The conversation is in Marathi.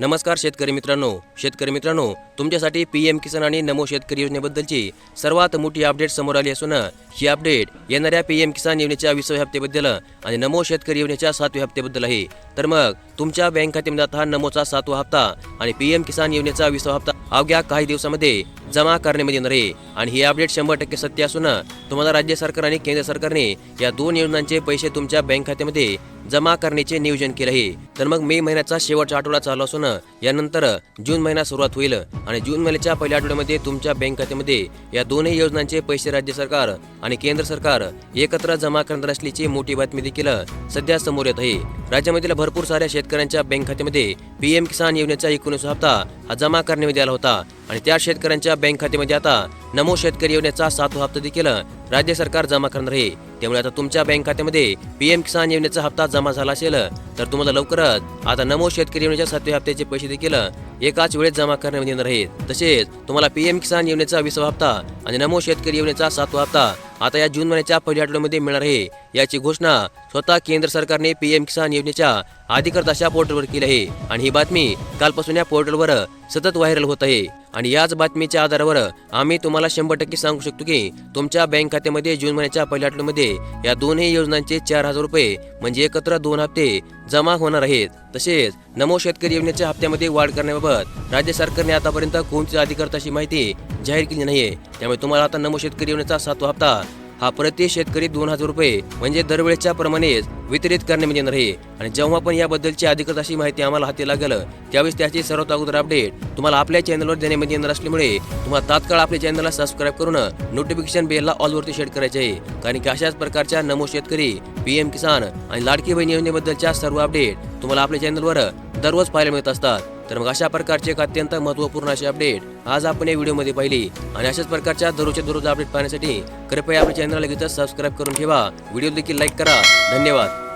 नमस्कार शेतकरी मित्रांनो. शेतकरी मित्रांनो तुमच्यासाठी पी एम किसान आणि नमो शेतकरी योजनेबद्दलची सर्वात मोठी अपडेट समोर आली असून ही अपडेट येणाऱ्या पी एम किसान योजनेच्या विसाव्या हप्त्याबद्दल आणि नमो शेतकरी योजनेच्या सातव्या हप्त्याबद्दल आहे. तर मग तुमच्या बँक खात्यामध्ये आता नमोचा सातवा हप्ता आणि पी एम किसान योजनेचा विसावा हप्ता अवघ्या काही दिवसामध्ये जमा करण्यामध्ये येणार आहे. आणि ही अपडेट शंभर टक्के सत्य असून तुम्हाला राज्य सरकार आणि केंद्र सरकारने या दोन योजनांचे पैसे तुमच्या बँक खात्यामध्ये जमा करण्याचे नियोजन केले आहे तर मग मे महिन्याचा शेवटचा आठवडा चालू असून यानंतर जून महिना सुरुवात होईल. आणि जून महिन्याच्या पहिल्या आठवड्यामध्ये तुमच्या बँक खात्यामध्ये या दोन्ही योजनांचे पैसे राज्य सरकार आणि केंद्र सरकार एकत्र जमा करणार असल्याची मोठी बातमी देखील सध्या समोर येत आहे. राज्यामधील भरपूर साऱ्या शेतकऱ्यांच्या बँक खात्यामध्ये पीएम किसान योजनेचा एकोणीस हप्ता हा जमा करण्यामध्ये आला होता. आणि त्या शेतकऱ्यांच्या बँक खात्यामध्ये आता नमो शेतकरी योजनेचा सातवा हप्ता देखील राज्य सरकार जमा करणार आहे. त्यामुळे आता तुमच्या बँक खात्यामध्ये पीएम किसान योजनेचा हप्ता जमा झाला असेल तर तुम्हाला लवकरच आता नमो शेतकरी योजनेच्या सातव्या हप्त्याचे पैसे देखील एकाच वेळेत जमा करण्यात येणार आहेत. तसेच तुम्हाला पीएम किसान योजनेचा विसावा हप्ता आणि नमो शेतकरी योजनेचा सातवा हप्ता आता या जून महिन्याच्या पहिल्या आठवड्यामध्ये मिळणार आहे. याची घोषणा स्वतः केंद्र सरकारने पीएम किसान योजनेच्या अधिकृत अशा पोर्टलवर केली आहे. आणि ही बातमी कालपासून या पोर्टलवर सतत व्हायरल होत आहे. आणि याच बातमीच्या आधारावर आम्ही तुम्हाला शंभर टक्के सांगू शकतो की तुमच्या बँक खात्यामध्ये जून महिन्याच्या पहिल्या आठवड्यामध्ये या दोन्ही योजनांचे चार हजार रुपये म्हणजे एकत्र दोन हप्ते जमा होणार आहेत. तसेच नमो शेतकरी योजनेच्या हप्त्यामध्ये वाढ करण्याबाबत राज्य सरकारने आतापर्यंत कोणतीच अधिकार अशी माहिती जाहीर केली नाहीये. त्यामुळे तुम्हाला आता नमो शेतकरी योजनेचा सातवा हप्ता हा प्रति शेतकरी दोन हजार रुपये म्हणजे दरवेळेच्या प्रमाणेच वितरित करण्यात येणार आहे आणि जेव्हा पण याबद्दलची अधिकृत अशी माहिती आम्हाला हाती लागेल त्यावेळेस त्याची सर्वात अगोदर अपडेट तुम्हाला आपल्या चॅनलवर देण्यामध्ये म्हणजे येणार असल्यामुळे तुम्हाला तात्काळ आपल्या चॅनलला सबस्क्राईब करून नोटिफिकेशन बेलला ऑलवरती शेअर करायचे आहे. कारण की अशाच प्रकारच्या नमो शेतकरी पी एम किसान आणि लाडकी बहीण योजनेबद्दलच्या सर्व अपडेट तुम्हाला आपल्या चॅनलवर दररोज पाहायला मिळत असतात. तर मग अशा प्रकारचे एक अत्यंत महत्त्वपूर्ण अशी अपडेट आज आपण या व्हिडिओमध्ये पाहिली. आणि अशाच प्रकारच्या दररोजच्या दररोज अपडेट पाहण्यासाठी कृपया आपल्या चॅनलला लगेचच सबस्क्राईब करून ठेवा. व्हिडिओ देखील लाईक करा. धन्यवाद.